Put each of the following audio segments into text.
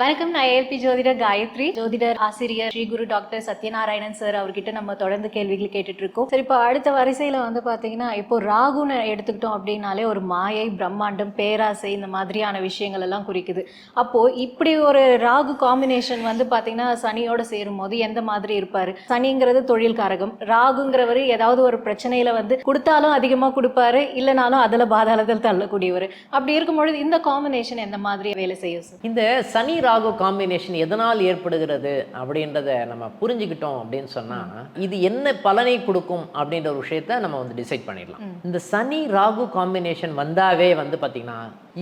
வணக்கம். நான் ஏஎல்பி ஜோதிடர் காயத்ரி. ஜோதிடர் ஆசிரியர் ஸ்ரீ குரு டாக்டர் சத்யநாராயணன் சார் அவர்கிட்ட நம்ம தொடர்ந்து கேள்விகள் கேட்டுட்டு இருக்கோம் சரி இப்போ அடுத்த வரிசையில வந்து பாத்தீங்கன்னா இப்போ ராகுன்னு எடுத்துக்கிட்டோம் அப்படின்னாலே ஒரு மாயை பிரம்மாண்டம் பேராசை இந்த மாதிரியான விஷயங்கள் எல்லாம் குறிக்குது. அப்போ இப்படி ஒரு ராகு காம்பினேஷன் வந்து பாத்தீங்கன்னா சனியோட சேரும் போது எந்த மாதிரி இருப்பாரு? சனிங்கிறது தொழில் காரகம் ராகுங்கிறவர் ஏதாவது ஒரு பிரச்சனையில வந்து கொடுத்தாலும் அதிகமா கொடுப்பாரு இல்லைனாலும் அதுல பாதாளத்தில் தள்ளக்கூடியவர். அப்படி இருக்கும் பொழுது இந்த காம்பினேஷன் எந்த மாதிரி வேலை செய்யும் இந்த சனி ராகு காம்பினேஷன் எதனால் ஏற்படுகிறது அப்படின்றத நம்ம புரிஞ்சுக்கிட்டோம் அப்படின்னு சொன்னா இது என்ன பலனை கொடுக்கும் அப்படின்ற ஒரு விஷயத்த நம்ம வந்து டிசைட் பண்ணிடலாம். இந்த சனி ராகு காம்பினேஷன் வந்தாவே வந்து பாத்தீங்கன்னா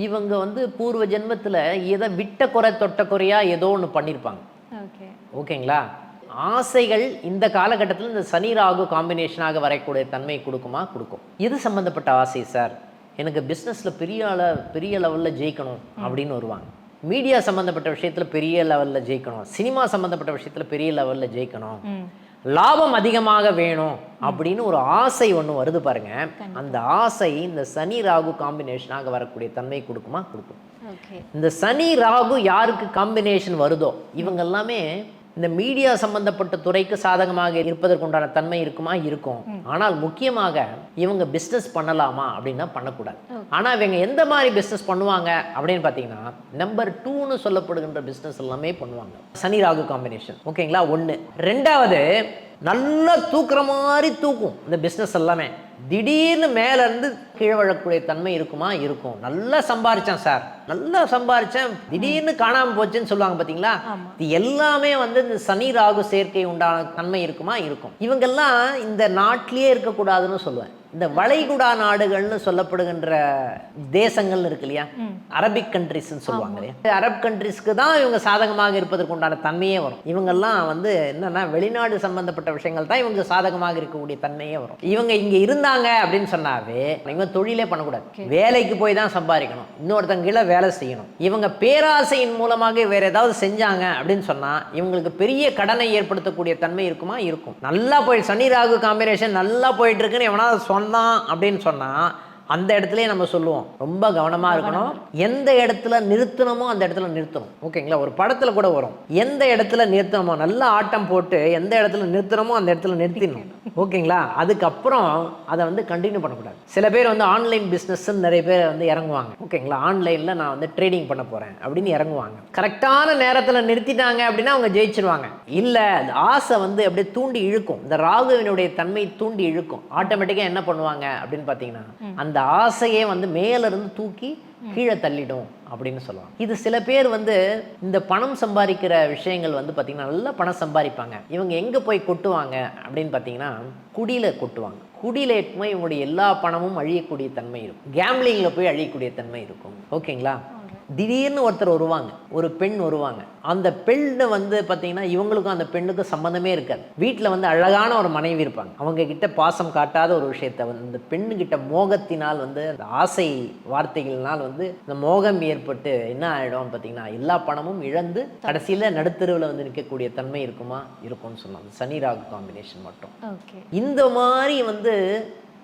இவங்க வந்து பூர்வ ஜென்மத்துல எதை விட்ட குறை தொட்ட குறையா ஏதோ ஒன்று பண்ணியிருப்பாங்க ஓகே. ஓகேங்களா? ஆசைகள் இந்த காலகட்டத்தில் இந்த சனி ராகு காம்பினேஷனாக வரக்கூடிய தன்மை கொடுக்குமா? கொடுக்கும். எது சம்மந்தப்பட்ட ஆசை சார்? எனக்கு பிஸ்னஸில் பெரிய அள பெரிய லெவலில் ஜெயிக்கணும் அப்படின்னு வருவாங்க. மீடியா சம்மந்தப்பட்ட விஷயத்தில் பெரிய லெவலில் ஜெயிக்கணும். சினிமா சம்மந்தப்பட்ட விஷயத்தில் பெரிய லெவலில் ஜெயிக்கணும். லாபம் அதிகமாக வேணும் அப்படின்னு ஒரு ஆசை ஒன்று வருது பாருங்க. அந்த ஆசை இந்த சனி ராகு காம்பினேஷனாக வரக்கூடிய தன்மை கொடுக்குமா? கொடுக்கும். இந்த சனி ராகு யாருக்கு காம்பினேஷன் வருதோ? இவங்க எல்லாமே இந்த மீடியா சம்பந்தப்பட்ட துறைக்கு சாதகமாக இருப்பதற்குண்டான தன்மை இருக்குமா? இருக்கும். ஆனால் முக்கியமாக இவங்க பிஸ்னஸ் பண்ணலாமா அப்படின்னா பண்ணக்கூடாது. ஆனால் இவங்க எந்த மாதிரி பிஸ்னஸ் பண்ணுவாங்க அப்படின்னு பார்த்தீங்கன்னா நம்பர் டூன்னு சொல்லப்படுகின்ற பிஸ்னஸ் எல்லாமே பண்ணுவாங்க. சனி ராகு காம்பினேஷன் ஓகேங்களா? ஒன்று ரெண்டாவது நல்லா தூக்குற மாதிரி தூக்கும் இந்த பிஸ்னஸ் எல்லாமே. திடீர்னு மேல இருந்து கீழே விழக்கூடிய தன்மை இருக்குமா? இருக்கும். நல்லா சம்பாரிச்சேன் சார் நல்லா சம்பாரிச்சேன். திடீர்னு காணாம போச்சுன்னு சொல்லுவாங்க பாத்தீங்களா? ஆமா. இது எல்லாமே வந்து இந்த சனி ராகு சேர்க்கை உண்டான தன்மை இருக்குமா? இருக்கும். இவங்கெல்லாம் இந்த நாட்டிலேயே இருக்கக்கூடாதுன்னு சொல்லுவேன். இந்த வளைகுடா நாடுகள்னு சொல்லப்படுகின்ற தேசங்கள் இருக்கு இல்லையா? அரபிக் கண்ட்ரிஸ்ன்னு சொல்லுவாங்க இல்லையா? அரப் கண்ட்ரிஸ்க்கு தான் இவங்க சாதகமாக இருப்பதற்கு உண்டான தன்மையே வரும். இவங்கெல்லாம் வந்து என்னன்னா வெளிநாடு சம்பந்தப்பட்ட விஷயங்கள் தான் இவங்க சாதகமாக இருக்கக்கூடிய தன்மையே வரும். இவங்க இங்க இருந்தாங்க அப்படின்னு சொன்னாவே இவங்க தொழிலே பண்ணக்கூடாது. வேலைக்கு போய் தான் சம்பாதிக்கணும். இன்னொருத்தங்க கீழே வேலை செய்யணும். இவங்க பேராசையின் மூலமாக வேற ஏதாவது செஞ்சாங்க அப்படின்னு சொன்னா இவங்களுக்கு பெரிய கடனை ஏற்படுத்தக்கூடிய தன்மை இருக்குமா? இருக்கும். நல்லா போய் சனி ராகு காம்பினேஷன் நல்லா போயிட்டு இருக்குன்னு எவனாவது சொன்னான் அப்படின்னு சொன்னா அந்த இடத்துலயே நம்ம சொல்லுவோம். ரொம்ப கவனமா இருக்கணும். எந்த இடத்துல நிறுத்தணுமோ அந்த இடத்துல நிறுத்தணும். ஓகேங்களா? ஒரு படத்துல கூட வரும். எந்த இடத்துல நிறுத்தணுமோ நல்லா ஆட்டம் போட்டு எந்த இடத்துல நிறுத்தணுமோ அந்த இடத்துல நிறுத்திடணும். ஓகேங்களா? அதுக்கப்புறம் அதை வந்து கண்டினியூ பண்ணக்கூடாது. சில பேர் வந்து ஆன்லைன் பிஸ்னஸ் நிறைய பேர் வந்து இறங்குவாங்க. ஓகேங்களா? ஆன்லைனில் நான் வந்து ட்ரேடிங் பண்ண போகிறேன் அப்படின்னு இறங்குவாங்க. கரெக்டான நேரத்தில் நிறுத்திட்டாங்க அப்படின்னா அவங்க ஜெயிச்சிருவாங்க. இல்லை அந்த ஆசை வந்து அப்படியே தூண்டி இழுக்கும். இந்த ராகுவினுடைய தன்மை தூண்டி இழுக்கும். ஆட்டோமேட்டிக்காக என்ன பண்ணுவாங்க அப்படின்னு பார்த்தீங்கன்னா அந்த அந்த ஆசையே வந்து மேலேருந்து தூக்கி கீழே தள்ளிடும் அப்படின்னு சொல்லுவாங்க. இது சில பேர் வந்து இந்த பணம் சம்பாதிக்கிற விஷயங்கள் வந்து பார்த்தீங்கன்னா நல்லா பணம் சம்பாதிப்பாங்க. இவங்க எங்கே போய் கொட்டுவாங்க அப்படின்னு பார்த்தீங்கன்னா குடியில் கொட்டுவாங்க. குடியில் போய் இவங்களுடைய எல்லா பணமும் அழியக்கூடிய தன்மை இருக்கும். கேம்லிங்கில் போய் அழியக்கூடிய தன்மை இருக்கும். ஓகேங்களா திடீர்னு ஒருத்தர் வருவாங்க ஒரு பெண் வருவாங்க. அந்த பெண்ணு வந்து பார்த்தீங்கன்னா இவங்களுக்கும் அந்த பெண்ணுக்கும் சம்மந்தமே இருக்காது. வீட்டில் வந்து அழகான ஒரு மனைவி இருப்பாங்க. அவங்க கிட்ட பாசம் காட்டாத ஒரு விஷயத்த வந்து இந்த பெண்ணுகிட்ட மோகத்தினால் வந்து அந்த ஆசை வார்த்தைகள்னால் வந்து இந்த மோகம் ஏற்பட்டு என்ன ஆகிடும் பார்த்தீங்கன்னா எல்லா பணமும் இழந்து கடைசியில் நடுத்தருவில் வந்து நிற்கக்கூடிய தன்மை இருக்குமா? இருக்கும்னு சொன்னாங்க சனி ராகு காம்பினேஷன் மட்டும். இந்த மாதிரி வந்து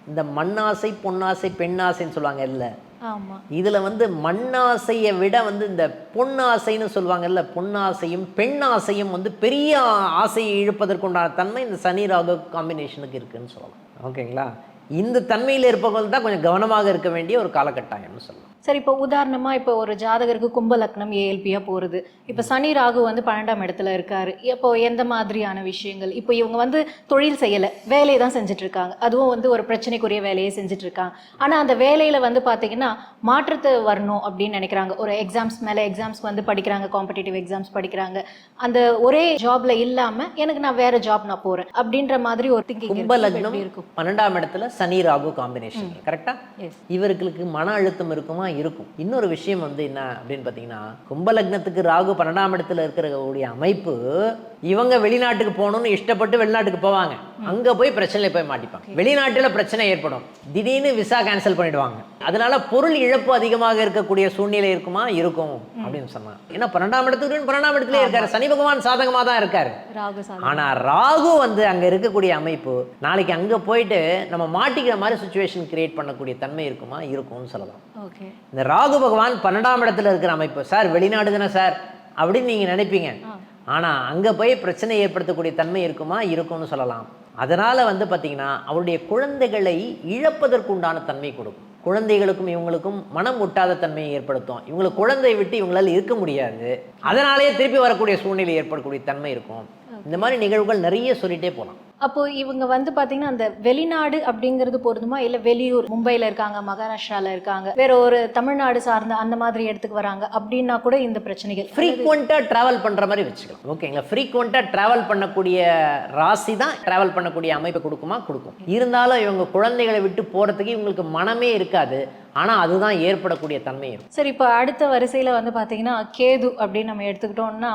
இந்த மண்ணாசை பொன்னாசை பெண்ணாசைன்னு சொல்லுவாங்க இல்லை இதுல வந்து மண்ணாசையை விட வந்து இந்த பொன்னாசைன்னு சொல்லுவாங்கல்ல பொன்னாசையும் பெண்ணாசையும் வந்து பெரிய ஆசையை இழுப்பதற்குண்டான தன்மை இந்த சனி ராகு காம்பினேஷனுக்கு இருக்குன்னு சொல்லலாம். ஓகேங்களா? இந்த தன்மையில் இருப்பவர்கள் தான் கொஞ்சம் கவனமாக இருக்க வேண்டிய ஒரு காலகட்டாயம்னு சொல்லலாம். சரி இப்போ உதாரணமா இப்போ ஒரு ஜாதகருக்கு கும்ப லக்னம் ஏஎல்பியா போறது. இப்போ சனி ராகு வந்து பன்னெண்டாம் இடத்துல இருக்காரு. இப்போ எந்த மாதிரியான விஷயங்கள்? இப்போ இவங்க வந்து தொழில் செய்யல வேலையை தான் செஞ்சுட்டு இருக்காங்க அதுவும் வந்து ஒரு பிரச்சனைக்குரிய வேலையை செஞ்சுட்டு இருக்காங்க ஆனா அந்த வேலையில வந்து பாத்தீங்கன்னா மாற்றத்தை வரணும் அப்படின்னு நினைக்கிறாங்க. ஒரு எக்ஸாம்ஸ் மேல எக்ஸாம்ஸ் வந்து படிக்கிறாங்க காம்படிட்டிவ் எக்ஸாம்ஸ் படிக்கிறாங்க. அந்த ஒரே ஜாப்ல இல்லாம எனக்கு நான் வேற ஜாப் நான் போறேன் அப்படின்ற மாதிரி ஒரு திங்கிங் இருக்கும்? பன்னெண்டாம் இடத்துல சனி ராகு காம்பினேஷன் கரெக்டா. இவர்களுக்கு மன அழுத்தம் இருக்குமா? இருக்கும். இன்னொரு விஷயம் வந்து என்ன அப்படின்னு பார்த்தீங்கன்னா கும்ப லக்னத்துக்கு ராகு பன்னெண்டாம் இடத்துல இருக்கிற அமைப்பு இவங்க வெளிநாட்டுக்கு போகணும்னு இஷ்டப்பட்டு வெளிநாட்டுக்கு போவாங்க. அங்க போய் பிரச்சனையில போய் மாட்டிப்பாங்க. வெளிநாட்டுல பிரச்சனை ஏற்படும். திடீர்னு விசா கேன்சல் பண்ணிடுவாங்க. அதனால பொருள் இழப்பு அதிகமாக இருக்கக்கூடிய சூழ்நிலை இருக்குமா? இருக்கும். அப்படின்னு சொன்னாங்க. ஏன்னா பன்னெண்டாம் இடத்துக்கு பன்னெண்டாம் இடத்துல இருக்காரு. சனி பகவான் சாதகமா தான் இருக்காரு. ராகு சாதகம். ஆனா ராகு வந்து அங்க இருக்கக்கூடிய அமைப்பு நாளைக்கு அங்க போயிட்டு நம்ம மாட்டிக்கிற மாதிரி சுச்சுவேஷன் கிரியேட் பண்ணக்கூடிய தன்மை இருக்குமா? இருக்கும்னு சொல்லலாம். இந்த ராகு பகவான் பன்னெண்டாம் இடத்துல இருக்கிற அமைப்பு சார் வெளிநாடு தானே சார்? அப்படின்னு நீங்கள் நினைப்பீங்க. ஆனால் அங்கே போய் பிரச்சனை ஏற்படுத்தக்கூடிய தன்மை இருக்குமா? இருக்கும்னு சொல்லலாம். அதனால் வந்து பார்த்தீங்கன்னா அவருடைய குழந்தைகளை இழப்பதற்குண்டான தன்மை கொடுக்கும். குழந்தைகளுக்கும் இவங்களுக்கும் மனம் ஒட்டாத தன்மையை ஏற்படுத்தும். இவங்களுக்கு குழந்தை விட்டு இவங்களால் இருக்க முடியாது. அதனாலேயே திருப்பி வரக்கூடிய சூழ்நிலை ஏற்படக்கூடிய தன்மை இருக்கும். இந்த மாதிரி நிகழ்வுகள் நிறைய சொல்லிகிட்டே போகலாம். அப்போ இவங்க வந்து பாத்தீங்கன்னா அந்த வெளிநாடு அப்படிங்கிறது பொருந்துமா? இல்ல வெளியூர் மும்பைல இருக்காங்க மகாராஷ்டிரால இருக்காங்க வேற ஒரு தமிழ்நாடு சார்ந்த அந்த மாதிரி இடத்துக்கு வராங்க அப்படின்னா கூட இந்த பிரச்சனைகள். ஃப்ரீக்வெண்ட்டாக ட்ராவல் பண்ணுற மாதிரி வச்சுக்கலாம். ஓகேங்களா ஃப்ரீக்வெண்ட்டாக ட்ராவல் பண்ணக்கூடிய ராசி தான் ட்ராவல் பண்ணக்கூடிய அமைப்பை கொடுக்குமா? கொடுக்கும். இருந்தாலும் இவங்க குழந்தைகளை விட்டு போகிறதுக்கு இவங்களுக்கு மனமே இருக்காது. ஆனால் அதுதான் ஏற்படக்கூடிய தன்மை சரி இப்போ அடுத்த வரிசையில் வந்து பார்த்தீங்கன்னா கேது அப்படின்னு நம்ம எடுத்துக்கிட்டோம்னா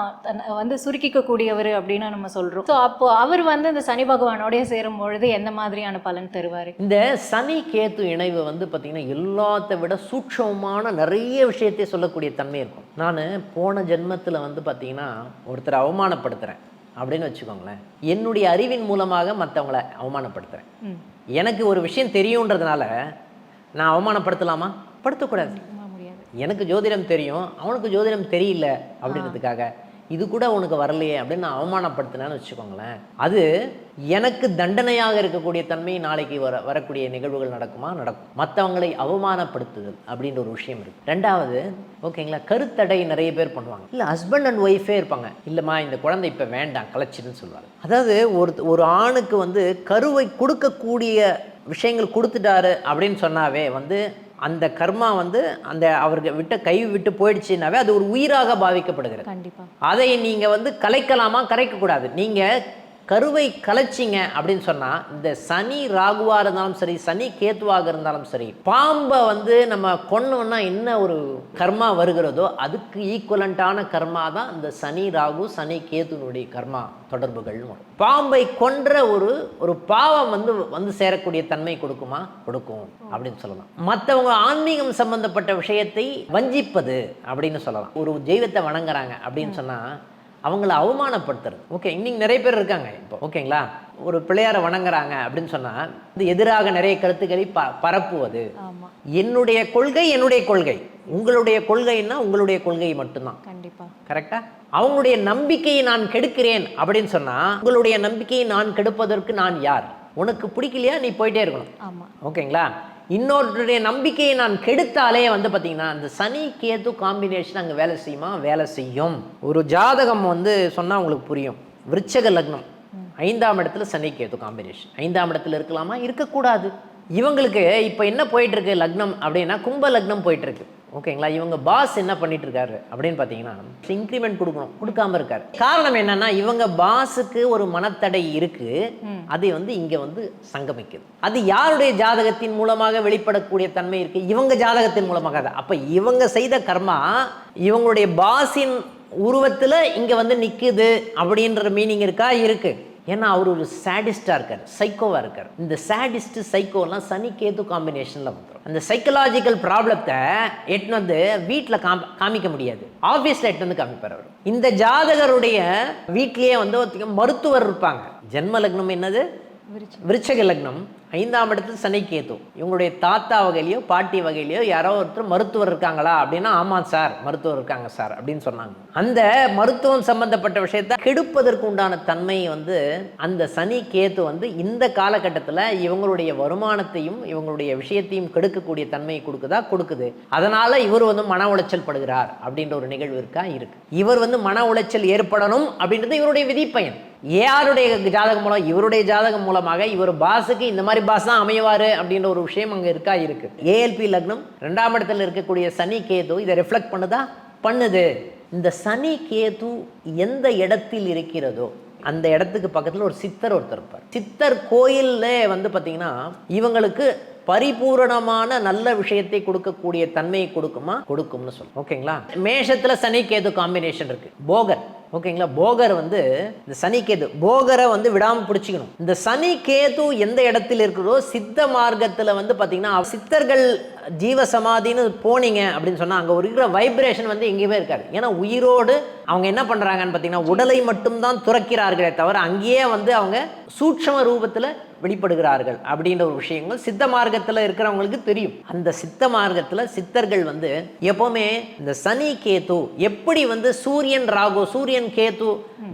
வந்து சுருக்கிக்க கூடியவர் அப்படின்னு நம்ம சொல்கிறோம் ஸோ அப்போ அவர் வந்து இந்த சனி பகவானோடய சேரும் பொழுது எந்த மாதிரியான பலன் தருவார்? இந்த சனி கேத்து இணைவு வந்து பார்த்திங்கன்னா எல்லாத்த விட சூட்சமமான நிறைய விஷயத்தை சொல்லக்கூடிய தன்மை இருக்கும். நான் போன ஜென்மத்தில் வந்து பார்த்திங்கன்னா ஒருத்தரை அவமானப்படுத்துகிறேன் அப்படின்னு வச்சுக்கோங்களேன். என்னுடைய அறிவின் மூலமாக மற்றவங்கள அவமானப்படுத்துகிறேன் எனக்கு ஒரு விஷயம் தெரியுன்றதுனால நான் அவமானப்படுத்தலாமா? படுத்தக்கூடாது. எனக்கு ஜோதிடம் தெரியும் அவனுக்கு ஜோதிடம் தெரியல அப்படின்றதுக்காக இது கூட உனக்கு வரலையே அப்படின்னு நான் அவமானப்படுத்தினேன்னு வச்சுக்கோங்களேன். அது எனக்கு தண்டனையாக இருக்கக்கூடிய தன்மை நாளைக்கு வர வரக்கூடிய நிகழ்வுகள் நடக்குமா? நடக்கும். மற்றவங்களை அவமானப்படுத்துதல் அப்படின்ற ஒரு விஷயம் இருக்கு. ரெண்டாவது ஓகேங்களா? கருத்தடை நிறைய பேர் பண்ணுவாங்க. இல்லை ஹஸ்பண்ட் அண்ட் ஒய்ஃபே இருப்பாங்க. இல்லைம்மா இந்த குழந்தை இப்போ வேண்டாம் கலைச்சிடுன்னு சொல்லுவாங்க அதாவது ஒரு ஒரு ஆணுக்கு வந்து கருவை கொடுக்கக்கூடிய விஷயங்கள் கொடுத்துட்டாரு அப்படின்னு சொன்னாவே வந்து அந்த கர்மா வந்து அந்த அவருக்கு விட்ட கை விட்டு போயிடுச்சுனாவே அது ஒரு உயிராக பாவிக்கப்படுகிறது. கண்டிப்பா. அதை நீங்கள் வந்து கலைக்கலாமா? கரைக்கக்கூடாது. நீங்கள் கருவை கலைச்சிங்க அப்படின்னு சொன்னால் இந்த சனி ராகுவாக இருந்தாலும் சரி சனி கேத்துவாக இருந்தாலும் சரி பாம்பை வந்து நம்ம கொன்னோன்னா என்ன ஒரு கர்மா வருகிறதோ அதுக்கு ஈக்குவலண்ட்டான கர்மா தான் இந்த சனி ராகு சனி கேத்துனுடைய கர்மா தொடர்புகள்னு வரும். பாம்பை கொன்ற ஒரு ஒரு பாவம் வந்து வந்து சேரக்கூடிய தன்மை கொடுக்குமா? கொடுக்கும் அப்படின்னு சொல்லலாம். மற்றவங்க ஆன்மீகம் சம்பந்தப்பட்ட விஷயத்தை வஞ்சிப்பது அப்படின்னு சொல்லலாம். ஒரு தெய்வத்தை வணங்குறாங்க அப்படின்னு சொன்னால் அவங்கள அவமானப்படுத்துறது. ஓகே இன்னைக்கு நிறைய பேர் இருக்காங்க இப்போ. ஓகேங்களா ஒரு பிள்ளையாரை வணங்குறாங்க அப்படின்னு சொன்னால் இது எதிராக நிறைய கருத்துக்களை ப பரப்புவது. என்னுடைய கொள்கை என்னுடைய கொள்கை. உங்களுடைய கொள்கைன்னா உங்களுடைய கொள்கை மட்டும்தான். கண்டிப்பா. கரெக்டா அவங்களுடைய நம்பிக்கையை நான் கெடுக்கிறேன் அப்படின்னு சொன்னா உங்களுடைய நம்பிக்கையை நான் கெடுப்பதற்கு நான் யார்? உனக்கு பிடிக்கலையா? நீ போயிட்டே இருக்கணும். ஆமா. ஓகேங்களா இன்னொருடைய நம்பிக்கையை நான் கெடுத்தாலே வந்து பார்த்தீங்கன்னா அந்த சனி கேது காம்பினேஷன் அங்கே வேலை செய்யுமா? வேலை செய்யும். ஒரு ஜாதகம் வந்து சொன்னால் உங்களுக்கு புரியும். விருச்சக லக்னம். ஐந்தாம் இடத்துல சனி கேது காம்பினேஷன் ஐந்தாம் இடத்துல இருக்கலாமா? இருக்கக்கூடாது. இவங்களுக்கு இப்போ என்ன போயிட்டுருக்கு லக்னம் அப்படின்னா கும்ப லக்னம் போயிட்டுருக்கு ஓகேங்களா? இவங்க பாஸ் என்ன பண்ணிட்டு இருக்காரு அப்படின்னு பார்த்தீங்கன்னா இன்க்ரிமெண்ட் கொடுக்கணும் கொடுக்காம இருக்காரு. காரணம் என்னன்னா இவங்க பாஸுக்கு ஒரு மனத்தடை இருக்கு. அது வந்து இங்க வந்து சங்கமிக்குது. அது யாருடைய ஜாதகத்தின் மூலமாக வெளிப்படக்கூடிய தன்மை இருக்கு? இவங்க ஜாதகத்தின் மூலமாக அப்ப இவங்க செய்த கர்மா இவங்களுடைய பாஸின் உருவத்துல இங்க வந்து நிக்குது அப்படின்ற மீனிங் இருக்கா? இருக்கு. ஏன்னா அவர் ஒரு சாடிஸ்டாக இருக்கார் சைக்கோவாக இருக்கார். இந்த சாடிஸ்ட் சைக்கோலாம் சனி கேது காம்பினேஷனில் வந்துடும் அந்த சைக்கலாஜிக்கல் ப்ராப்ளத்தை எட்டுன்னு வந்து வீட்டில் காம் காமிக்க முடியாது. ஆஃபீஸில் எட்டு வந்து காமிப்பார் அவர். இந்த ஜாதகருடைய வீட்லேயே வந்து மருத்துவர் இருப்பாங்க. ஜென்ம லக்னம் என்னது? விருச்ச விருச்சக லக்னம். ஐந்தாம் இடத்துல சனி கேது இவங்களுடைய தாத்தா வகையிலையோ பாட்டி வகையிலையோ யாரோ ஒருத்தர் மருத்துவர் இருக்காங்களா அப்படின்னா ஆமாம் சார் மருத்துவர் இருக்காங்க சார் அப்படின்னு சொன்னாங்க. அந்த மருத்துவம் சம்பந்தப்பட்ட விஷயத்தை கெடுப்பதற்கு உண்டான தன்மை வந்து அந்த சனி கேத்து வந்து இந்த காலகட்டத்தில் இவங்களுடைய வருமானத்தையும் இவங்களுடைய விஷயத்தையும் கெடுக்கக்கூடிய தன்மையை கொடுக்குதா? கொடுக்குது. அதனால இவர் வந்து மன உளைச்சல் படுகிறார் அப்படின்ற ஒரு நிகழ்வு இருக்கா? இருக்கு. இவர் வந்து மன உளைச்சல் ஏற்படணும் அப்படின்றது இவருடைய விதிப்பயன். யாருடைய ஜாதகம் மூலம் இவருடைய ஜாதகம் மூலமாக இவர் பாஸுக்கு இந்த மாதிரி பாஸ் தான் அமைவார் அப்படின்ற ஒரு விஷயம் அங்கே இருக்கா இருக்கு. ஏஎல்பி லக்னம் ரெண்டாம் இடத்துல இருக்கக்கூடிய சனி கேது இதை ரிஃப்ளெக்ட் பண்ணுதா? பண்ணுது. இந்த சனி கேது எந்த இடத்தில் இருக்கிறதோ அந்த இடத்துக்கு பக்கத்தில் ஒரு சித்தர் ஒருத்தர் இருப்பார். சித்தர் கோயிலில் வந்து பார்த்தீங்கன்னா இவங்களுக்கு பரிபூரணமான நல்ல விஷயத்தை கொடுக்கக்கூடிய தன்மையை கொடுக்குமா? கொடுக்கும்னு சொல்லுவோம் ஓகேங்களா? மேஷத்தில் சனி கேது காம்பினேஷன் இருக்கு. போகர். ஓகேங்களா? போகர் வந்து இந்த சனி கேது போகரை வந்து விடாம பிடிச்சிக்கணும். இந்த சனி கேது எந்த இடத்துல இருக்கிறதோ சித்த மார்க்கத்துல வந்து பாத்தீங்கன்னா சித்தர்கள் ஜீவ சமாதின்னு போனீங்க அப்படின்னு சொன்னா அங்க ஒரு இருக்கிற வைப்ரேஷன் வந்து எங்கேயுமே இருக்காது. ஏன்னா உயிரோடு அவங்க என்ன பண்றாங்கன்னு பார்த்தீங்கன்னா உடலை மட்டும்தான் துறக்கிறார்களே தவிர அங்கேயே வந்து அவங்க சூட்சம ரூபத்துல வெளிப்படுகிறார்கள் அப்படின்ற ஒரு விஷயங்கள் சித்த மார்க்கத்தில் இருக்கிறவங்களுக்கு தெரியும். அந்த சித்த மார்க்கத்துல சித்தர்கள் வந்து எப்பவுமே இந்த சனி கேத்து எப்படி வந்து சூரியன் ராகு சூரியன் கேத்து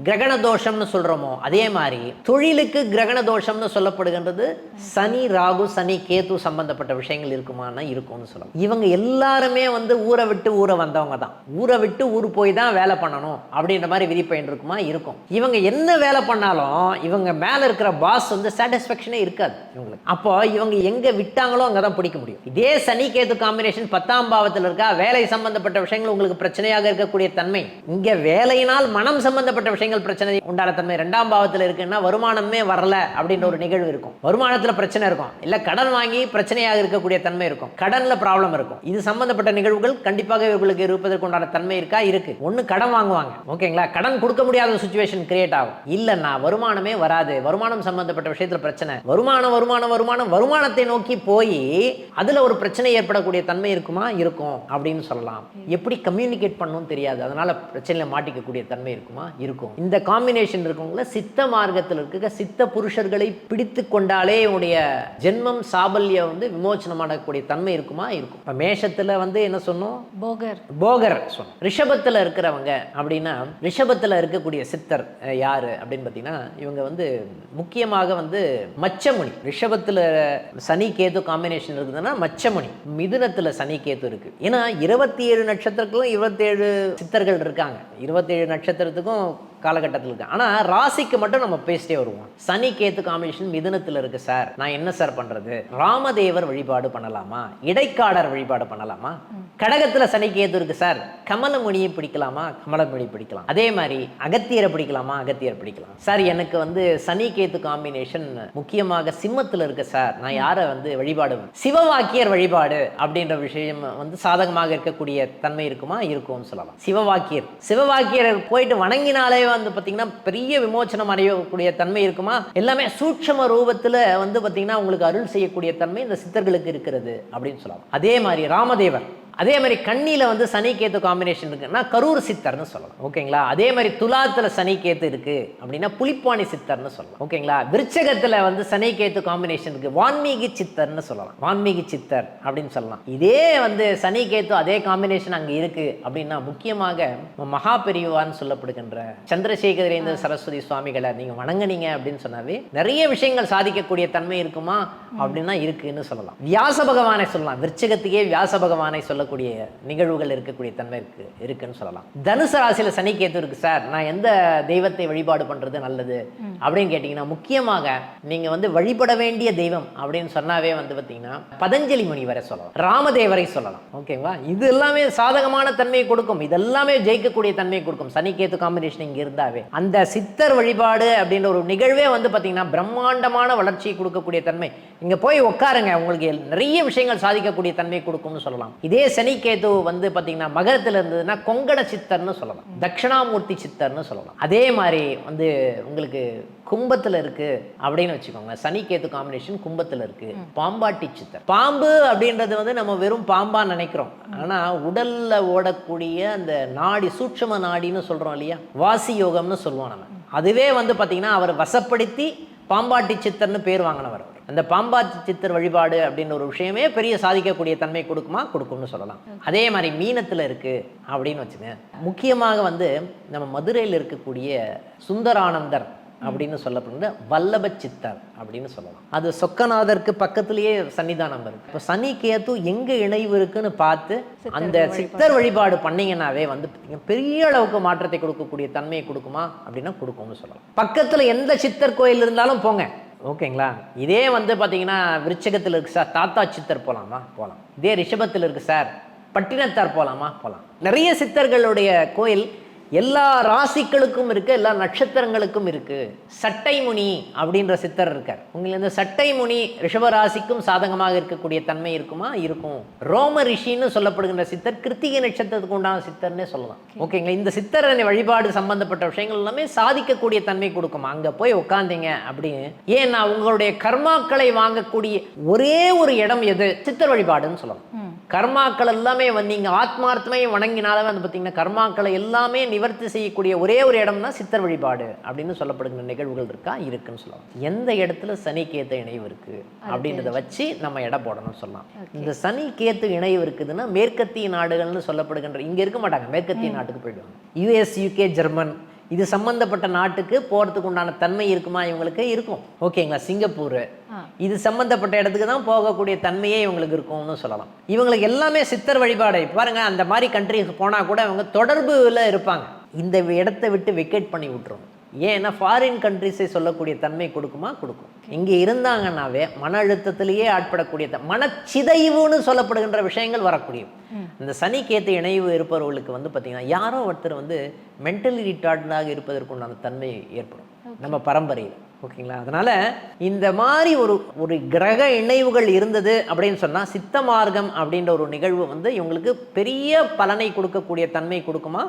கிரகண தோஷம்னு சொல்றோமோ அதே மாதிரி தொழிலுக்கு கிரகண தோஷம்னு சொல்லப்படுகின்றது சனி ராகு சனி கேத்து சம்பந்தப்பட்ட விஷயங்கள் இருக்குமானா இருக்கும்னு சொல்லலாம் இவங்க எல்லாருமே வந்து ஊரை விட்டு ஊரை வந்தவங்க தான். ஊரை விட்டு ஊர் போய் தான் வேலை பண்ணணும் அப்படின்ற மாதிரி விதிப்பயன் இருக்குமா? இருக்கும். இவங்க என்ன வேலை பண்ணாலும் இவங்க மேல இருக்கிற பாஸ் வந்து சாட்டிஸ்ஃபேக்ஷன் இருக்காது இவங்களுக்கு. அப்போ இவங்க எங்க விட்டாங்களோ அங்கே தான் பிடிக்க முடியும். இதே சனி கேது காம்பினேஷன் பத்தாம் பாவத்தில் இருக்கா வேலை சம்பந்தப்பட்ட விஷயங்கள் உங்களுக்கு பிரச்சனையாக இருக்கக்கூடிய தன்மை. இங்க வேலையினால் மனம் சம்பந்தப்பட்ட விஷயங்கள் பிரச்சனை உண்டான தன்மை ரெண்டாம் பாவத்தில் இருக்குன்னா வருமானமே வரல அப்படின்ற ஒரு நிகழ்வு இருக்கும். வருமானத்துல பிரச்சனை இருக்கும். இல்ல கடன் வாங்கி பிரச்சனையாக இருக்கக்கூடிய தன்மை இருக்கும். கடன்ல ப்ராப்ளம் இருக்கும். இது சம்பந்தப்பட்ட நிகழ்வுகள் கண்டிப்பாக இவர்களுக்கு இருப்பதற்கு உண்டான தன்மை இருக்கா? இருக்கு. ஒண்ணு கடன் வாங்குவாங்க. ஓகேங்களா? கடன் கொடுக்க முடியாத சுச்சுவேஷன் கிரியேட் ஆகும். இல்லைன்னா வருமானமே வராது. வருமானம் சம்பந்தப்பட்ட விஷயத்தில் பிரச்சனை வருமானம் வருமானம் வருமானம் வருமானத்தை நோக்கி போய் அதுல ஒரு பிரச்சனை ஏற்படக்கூடிய தன்மை இருக்குமா? இருக்கும் அப்படின்னு சொல்லலாம். எப்படி கம்யூனிகேட் பண்ணணும்னு தெரியாது. அதனால பிரச்சனையில மாட்டிக்கக்கூடிய தன்மை இருக்குமா? இருக்கும். இந்த காம்பினேஷன் இருக்கவங்கள சித்த மார்க்கத்தில் இருக்க சித்த புருஷர்களை பிடித்து கொண்டாலே உடைய ஜென்மம் சாபல்யம் வந்து விமோச்சனமாடக்கூடிய தன்மை இருக்குமா? இருக்கும். இப்ப மேஷத்துல வந்து என்ன சொன்னோம்? போகர். போகர் சொன்னோம். ரிஷபத்தில் இருக்கிறவங்க அப்படின்னா ரிஷபத்தில் இருக்கக்கூடிய சித்தர் யாரு அப்படின்னு பார்த்தீங்கன்னா இவங்க வந்து முக்கியமாக வந்து மச்சமுனி ரிஷபத்தில் சனி கேது காம்பினேஷன் இருக்குதுன்னா மச்சமுனி மிதுனத்தில் சனி கேது இருக்கு. ஏன்னா இருபத்தி ஏழு நட்சத்திரங்களும் இருபத்தேழு சித்தர்கள் இருக்காங்க. இருபத்தேழு நட்சத்திரத்துக்கும் காலகட்டத்தில் இருக்கு. ஆனால் ராசிக்கு மட்டும் நம்ம பேசிட்டே வருவோம். சனி கேத்து காம்பினேஷன் மிதுனத்தில் இருக்கு சார் நான் என்ன சார் பண்றது? ராமதேவர் வழிபாடு பண்ணலாமா? இடைக்காடர் வழிபாடு பண்ணலாமா? கடகத்துல சனி கேது இருக்கு சார் கமலமுனியை பிடிக்கலாமா? கமலமுனி பிடிக்கலாம். அதே மாதிரி அகத்தியரை பிடிக்கலாமா? அகத்தியர் பிடிக்கலாம். சார் எனக்கு வந்து சனி கேத்து காம்பினேஷன் முக்கியமாக சிம்மத்தில் இருக்கு சார் நான் யாரை வந்து வழிபாடு? சிவவாக்கியர் வழிபாடு அப்படின்ற விஷயம் வந்து சாதகமாக இருக்கக்கூடிய தன்மை இருக்குமா? இருக்கும்னு சொல்லலாம். சிவவாக்கியர். சிவவாக்கியர் போயிட்டு வணங்கினாலே வந்து பார்த்தீங்கன்னா பெரிய விமோச்சனம் அடையக்கூடிய தன்மை இருக்குமா? எல்லாமே சூட்சம ரூபத்தில் வந்து பார்த்தீங்கன்னா உங்களுக்கு அருள் செய்யக்கூடிய தன்மை இந்த சித்தர்களுக்கு இருக்கிறது அப்படின்னு சொல்லலாம். அதே மாதிரி ராமதேவர். அதே மாதிரி கண்ணியில் வந்து சனி கேத்து காம்பினேஷன் இருக்குன்னா கரூர் சித்தர்னு சொல்லலாம். ஓகேங்களா? அதே மாதிரி துலாத்தில் சனி கேத்து இருக்கு அப்படின்னா புலிப்பாணி சித்தர்னு சொல்லலாம். ஓகேங்களா? விருச்சகத்தில் வந்து சனி கேத்து காம்பினேஷன் இருக்கு. வான்மீகி சித்தர்னு சொல்லலாம். வான்மீகி சித்தர் அப்படின்னு சொல்லலாம். இதே வந்து சனி கேத்து அதே காம்பினேஷன் அங்கே இருக்கு அப்படின்னா முக்கியமாக மகா பெரியவான்னு சொல்லப்படுகின்ற சந்திரசேகரேந்திர சரஸ்வதி சுவாமிகளை நீங்கள் வணங்குனீங்க அப்படின்னு சொன்னாவே நிறைய விஷயங்கள் சாதிக்கக்கூடிய தன்மை இருக்குமா? அப்படின்னா இருக்குன்னு சொல்லலாம். வியாச பகவானை சொல்லலாம். விருச்சகத்துக்கே வியாச பகவானை சொல்லக்கூடிய நிகழ்வுகள் இருக்கக்கூடிய தன்மை இருக்கு இருக்குன்னு சொல்லலாம். தனுசு ராசியில சனி கேத்து இருக்கு சார் நான் எந்த தெய்வத்தை வழிபாடு பண்றது நல்லது? அப்படின்னு கேட்டிங்கன்னா முக்கியமாக நீங்க வந்து வழிபட வேண்டிய தெய்வம் அப்படின்னு சொன்னாவே வந்து பார்த்தீங்கன்னா பதஞ்சலி முனிவரை சொல்லலாம். ராமதேவரை சொல்லலாம். ஓகேவா இது எல்லாமே சாதகமான தன்மையை கொடுக்கும். இதெல்லாமே ஜெயிக்கக்கூடிய தன்மையை கொடுக்கும். சனி கேத்து காம்பினேஷன் இங்க இருந்தாவே. அந்த சித்தர் வழிபாடு அப்படின்ற ஒரு நிகழ்வே வந்து பார்த்தீங்கன்னா பிரம்மாண்டமான வளர்ச்சியை கொடுக்கக்கூடிய தன்மை. இங்க போய் உட்காருங்க. உங்களுக்கு நிறைய விஷயங்கள் சாதிக்கக்கூடிய தன்மை கொடுக்கும்னு சொல்லலாம். இதே சனி கேது வந்து பார்த்தீங்கன்னா மகரத்தில் இருந்ததுன்னா கொங்கண சித்தர்னு சொல்லலாம். தட்சிணாமூர்த்தி சித்தர்னு சொல்லலாம். அதே மாதிரி வந்து உங்களுக்கு கும்பத்தில் இருக்கு அப்படின்னு வச்சுக்கோங்க. சனி கேது காம்பினேஷன் கும்பத்தில் இருக்கு. பாம்பாட்டி சித்தர். பாம்பு அப்படின்றது வந்து நம்ம வெறும் பாம்பா நினைக்கிறோம். ஆனா உடல்ல ஓடக்கூடிய அந்த நாடி சூட்சம நாடின்னு சொல்றோம் இல்லையா? வாசி யோகம்னு சொல்லுவோம் நம்ம. அதுவே வந்து பார்த்தீங்கன்னா அவர் வசப்படுத்தி பாம்பாட்டி சித்தர்னு பேர் வாங்கினவர். அந்த பாம்பாட்டி சித்தர் வழிபாடு அப்படின்ற ஒரு விஷயமே பெரிய சாதிக்கக்கூடிய தன்மை கொடுக்குமா? கொடுக்கும்னு சொல்லலாம். அதே மாதிரி மீனத்தில் இருக்கு அப்படின்னு வச்சுங்க முக்கியமாக வந்து நம்ம மதுரையில் இருக்கக்கூடிய சுந்தரானந்தர் அப்படின்னு சொல்லப்படுற வல்லப சித்தர் அப்படின்னு சொல்லலாம். அது சொக்கநாதருக்கு பக்கத்திலேயே சன்னிதானம் இருக்கு. இப்போ சனி கேத்து எங்க இணைவு இருக்குன்னு பார்த்து அந்த சித்தர் வழிபாடு பண்ணீங்கன்னாவே வந்து பெரிய அளவுக்கு மாற்றத்தை கொடுக்கக்கூடிய தன்மையை கொடுக்குமா? அப்படின்னா கொடுக்கும்னு சொல்லலாம். பக்கத்துல எந்த சித்தர் கோயில் இருந்தாலும் போங்க. ஓகேங்களா? இதே வந்து பார்த்தீங்கன்னா விருச்சகத்தில் இருக்கு சார் தாத்தா சித்தர் போகலாமா போகலாம் இதே ரிஷபத்தில் இருக்கு சார் பட்டினத்தார் போகலாமா போகலாம் நிறைய சித்தர்களுடைய கோயில் எல்லா ராசிகளுக்கும் இருக்கு எல்லா நட்சத்திரங்களுக்கும் இருக்கு. சட்டைமுனி அப்படின்ற சித்தர் இருக்கார். உங்களுக்கு சட்டைமுனி ரிஷப ராசிக்கும் சாதகமாக இருக்கக்கூடிய தன்மை இருக்குமா? இருக்கும். ரோம ரிஷின்னு சொல்லப்படுகின்ற சித்தர் கிருத்திகை நட்சத்திரத்துக்கு உண்டான சித்தர்னே சொல்லலாம். ஓகேங்களா? இந்த சித்தர் வழிபாடு சம்பந்தப்பட்ட விஷயங்கள் எல்லாமே சாதிக்கக்கூடிய தன்மை கொடுக்கும். அங்க போய் உட்காந்தீங்க அப்படின்னு. ஏன்னா உங்களுடைய கர்மாக்களை வாங்கக்கூடிய ஒரே ஒரு இடம் எது? சித்தர் வழிபாடுன்னு சொல்லலாம். கர்மாக்கள் எல்லாமே வந்து நீங்கள் ஆத்மார்த்தமே வணங்கினாலே வந்து பார்த்தீங்கன்னா கர்மாக்களை எல்லாமே நிவர்த்தி செய்யக்கூடிய ஒரே ஒரு இடம்னா சித்தர் வழிபாடு அப்படின்னு சொல்லப்படுகிற நிகழ்வுகள் இருக்கா? இருக்குன்னு சொல்லலாம். எந்த இடத்துல சனி கேத்த இணைவு இருக்கு? அப்படின்றத வச்சு நம்ம எடை போடணும்னு சொல்லலாம். இந்த சனி கேத்து இணைவு இருக்குதுன்னா மேற்கத்திய நாடுகள்னு சொல்லப்படுகின்ற இங்கே இருக்க மாட்டாங்க மேற்கத்திய நாட்டுக்கு போயிடுவாங்க. யுஎஸ் யூகே ஜெர்மன் இது சம்பந்தப்பட்ட நாட்டுக்கு போகிறதுக்கு உண்டான தன்மை இருக்குமா இவங்களுக்கு? இருக்கும். ஓகேங்களா? சிங்கப்பூர். இது சம்பந்தப்பட்ட இடத்துக்கு தான் போகக்கூடிய தன்மையே இவங்களுக்கு இருக்கும்னு சொல்லலாம். இவங்களுக்கு எல்லாமே சித்தர் வழிபாடு. பாருங்க அந்த மாதிரி கண்ட்ரிக்கு போனால் கூட இவங்க தொடர்புல இருப்பாங்க. இந்த இடத்தை விட்டு வெக்கேட் பண்ணி விட்டுரும் ஏன்னா ஃபாரின் கண்ட்ரிஸை சொல்லக்கூடிய தன்மை கொடுக்குமா? கொடுக்கும். இங்கே இருந்தாங்கன்னாவே மன அழுத்தத்திலேயே ஆட்படக்கூடிய த- மனச்சிதைவுன்னு சொல்லப்படுகின்ற விஷயங்கள் வரக்கூடிய. இந்த சனிக்கேத்து இணைவு இருப்பவர்களுக்கு வந்து பார்த்தீங்கன்னா யாரோ ஒருத்தர் வந்து மென்டலி ரிட்டார்டாக இருப்பதற்குண்டான தன்மை ஏற்படும். நம்ம பரம்பரையில். ஓகேங்களா? அதனால இந்த மாதிரி ஒரு ஒரு கிரக இணைவுகள் இருந்தது அப்படின்னு சொன்னா சித்த மார்க்கம் அப்படின்ற ஒரு நிகழ்வு வந்து இவங்களுக்கு பெரிய பலனை கொடுக்கக்கூடிய தன்மை கொடுக்குமா?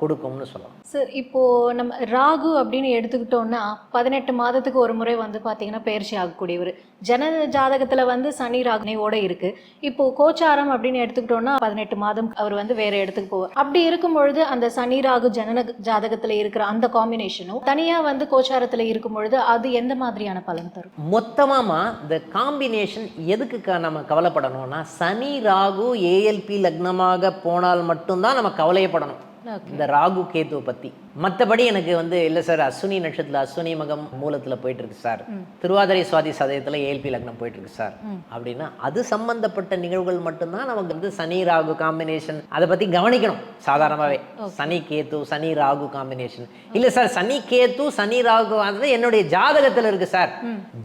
கொடுக்கும்னு சொல்லலாம். சார் இப்போ நம்ம ராகு அப்படின்னு எடுத்துக்கிட்டோம்னா பதினெட்டு மாதத்துக்கு ஒரு முறை வந்து பார்த்தீங்கன்னா பயிற்சி ஆகக்கூடியவர். ஜன ஜாதகத்துல வந்து சனி ராகுனையோட இருக்கு. இப்போ கோச்சாரம் அப்படின்னு எடுத்துக்கிட்டோம்னா பதினெட்டு மாதம் அவர் வந்து வேற இடத்துக்கு போவார். அப்படி இருக்கும் பொழுது அந்த சனி ராகு ஜனன ஜாதகத்துல இருக்கிற அந்த காம்பினேஷனும் தனியா வந்து கோச்சாரத்துல இருக்கும் பொழுது அது எந்த மாதிரியான பலன் தரும்? மொத்தமாமா இந்த காம்பினேஷன் எதுக்கு நம்ம கவலைப்படணும்னா சனி ராகு ஏஎல்பி லக்னமாக போனால் மட்டும்தான் நம்ம கவலையப்படணும். இந்த ராகு கேத்துவை பற்றி மற்றபடி எனக்கு வந்து இல்லை சார் அஸ்வினி நட்சத்திரத்தில் அஸ்வினி மகம் மூலத்தில் போயிட்டு இருக்கு சார் திருவாதிரை சுவாதி சதயத்தில் ஏஎல்பி லக்னம் போயிட்டு இருக்கு சார் அப்படின்னா அது சம்பந்தப்பட்ட நிகழ்வுகள் மட்டும்தான் நமக்கு வந்து சனி ராகு காம்பினேஷன் அதை பற்றி கவனிக்கணும் சாதாரணமாகவே சனி கேத்து சனி ராகு காம்பினேஷன் இல்லை சார் சனி கேத்து சனி ராகு அது என்னுடைய ஜாதகத்தில் இருக்கு சார்.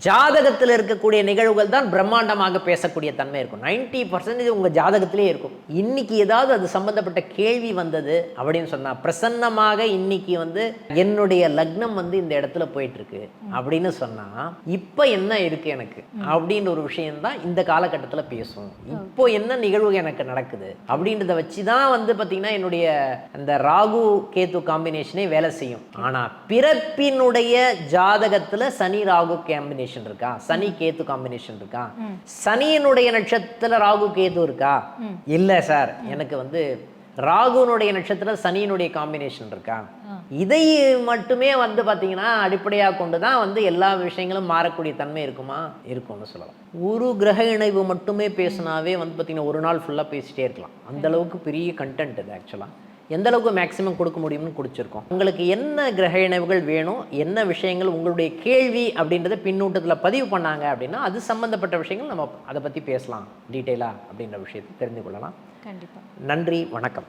ஜாதகத்தில் இருக்கக்கூடிய நிகழ்வுகள் தான் பிரம்மாண்டமாக பேசக்கூடிய தன்மை இருக்கும். நைன்டி பர்சன்டேஜ் உங்கள் ஜாதகத்திலே இருக்கும். இன்னைக்கு ஏதாவது அது சம்பந்தப்பட்ட கேள்வி வந்தது அப்படின்னு சொன்னா பிரசன்னமாக இன்னைக்கு வந்து என்னுடைய லக்னம் வந்து இந்த இடத்துல போயிட்டு இருக்கு அப்படின்னு சொன்னா இப்போ என்ன இருக்கு எனக்கு? அப்படின்ற ஒரு விஷயம் தான் இந்த காலகட்டத்தில் பேசும். இப்போ என்ன நிகழ்வு எனக்கு நடக்குது? அப்படின்றத வச்சு தான் வந்து பார்த்தீங்கன்னா என்னுடைய அந்த ராகு கேத்து காம்பினேஷனே வேலை செய்யும். ஆனா பிறப்பினுடைய ஜாதகத்துல சனி ராகு காம்பினேஷன் இருக்கா? சனி கேத்து காம்பினேஷன் இருக்கா? சனியினுடைய நட்சத்திரத்துல ராகு கேத்து இருக்கா? இல்ல சார் எனக்கு வந்து ராகுனுடைய நட்சத்திரம் சனியினுடைய காம்பினேஷன் இருக்கா? இதை மட்டுமே வந்து பார்த்தீங்கன்னா அடிப்படையாக கொண்டு தான் வந்து எல்லா விஷயங்களும் மாறக்கூடிய தன்மை இருக்குமா? இருக்கும்னு சொல்லலாம். ஒரு கிரக இணைவு மட்டுமே பேசினாவே வந்து பார்த்தீங்கன்னா ஒரு நாள் ஃபுல்லாக பேசிட்டே இருக்கலாம். அந்த அளவுக்கு பெரிய கண்டென்ட் இது ஆக்சுவலாக எந்த அளவுக்கு மேக்ஸிமம் கொடுக்க முடியும்னு கொடுத்துருக்கோம் உங்களுக்கு என்ன கிரக இணைவுகள் வேணும் என்ன விஷயங்கள் உங்களுடைய கேள்வி அப்படின்றத பின்னூட்டத்தில் பதிவு பண்ணாங்க அப்படின்னா அது சம்மந்தப்பட்ட விஷயங்கள் நம்ம அதை பற்றி பேசலாம். டீட்டெயிலாக அப்படின்ற விஷயத்தை தெரிந்து கொள்ளலாம். கண்டிப்பா. நன்றி வணக்கம்.